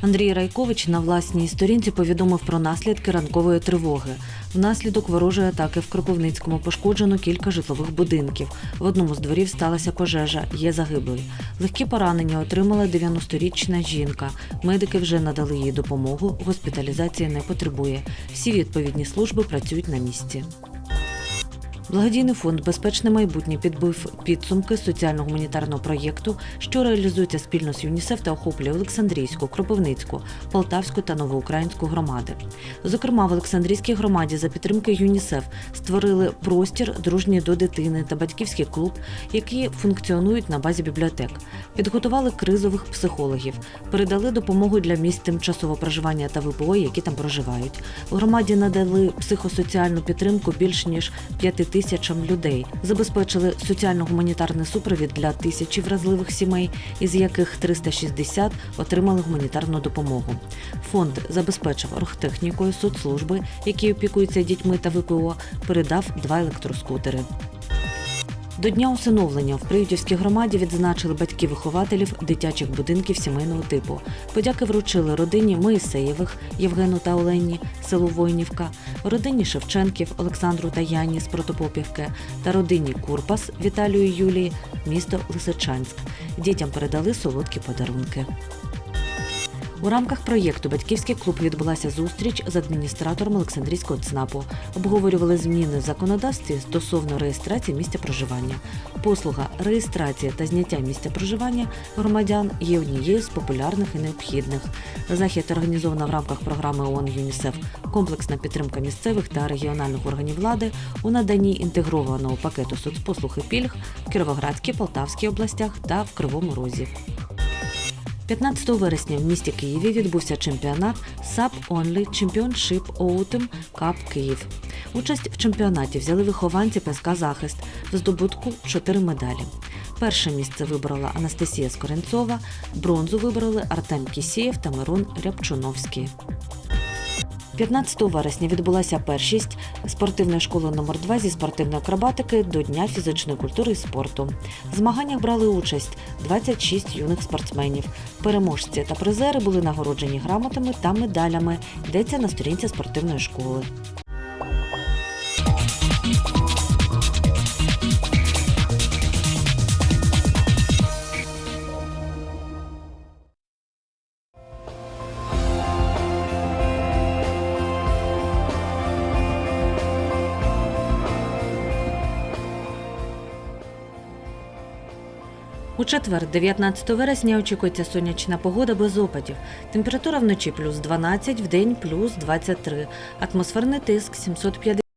Андрій Райкович на власній сторінці повідомив про наслідки ранкової тривоги. Внаслідок ворожої атаки в Кропивницькому пошкоджено кілька житлових будинків. В одному з дворів сталася пожежа. Є загиблий. Легкі поранення отримала 90-річна жінка. Медики вже надали їй допомогу. Госпіталізації не потребує. Всі відповідні служби працюють на місці. Благодійний фонд Безпечне майбутнє підбив підсумки соціально-гуманітарного проєкту, що реалізується спільно з ЮНІСЕФ та охоплює Олександрійську, Кропивницьку, Полтавську та Новоукраїнську громади. Зокрема, в Олександрійській громаді за підтримки ЮНІСЕФ створили простір дружній до дитини та батьківський клуб, які функціонують на базі бібліотек. Підготували кризових психологів, передали допомогу для місць тимчасового проживання та ВПО, які там проживають. В громаді надали психосоціальну підтримку більш ніж 5 тисячам людей, забезпечили соціально-гуманітарний супровід для тисячі вразливих сімей, із яких 360 отримали гуманітарну допомогу. Фонд забезпечив оргтехнікою соцслужби, які опікуються дітьми та ВПО, передав два електроскутери. До дня усиновлення в Приютівській громаді відзначили батьків-вихователів дитячих будинків сімейного типу. Подяки вручили родині Моїсеєвих Євгену та Олені, село Воїнівка, родині Шевченків Олександру та Яні з Протопопівки та родині Курпас Віталію Юлії, місто Лисичанськ. Дітям передали солодкі подарунки. У рамках проєкту Батьківський клуб відбулася зустріч з адміністратором Олександрійського ЦНАПу. Обговорювали зміни в законодавстві стосовно реєстрації місця проживання. Послуга реєстрація та зняття місця проживання громадян є однією з популярних і необхідних. Захід організовано в рамках програми ООН ЮНІСЕФ комплексна підтримка місцевих та регіональних органів влади у наданні інтегрованого пакету соцпослуг і пільг в Кіровоградській, Полтавській областях та в Кривому Розі. 15 вересня в місті Києві відбувся чемпіонат SAP Only Championship Autumn Cup Київ. Участь в чемпіонаті взяли вихованці ПСК Захист в здобутку чотири медалі. Перше місце вибрала Анастасія Скоренцова, бронзу вибрали Артем Кісєєв та Мирон Рябчуновський. 15 вересня відбулася першість спортивної школи номер 2 зі спортивної акробатики до Дня фізичної культури і спорту. В змаганнях брали участь 26 юних спортсменів. Переможці та призери були нагороджені грамотами та медалями. Йдеться на сторінці спортивної школи. У четвер, 19 вересня, очікується сонячна погода без опадів. Температура вночі плюс 12, вдень плюс 23. Атмосферний тиск 750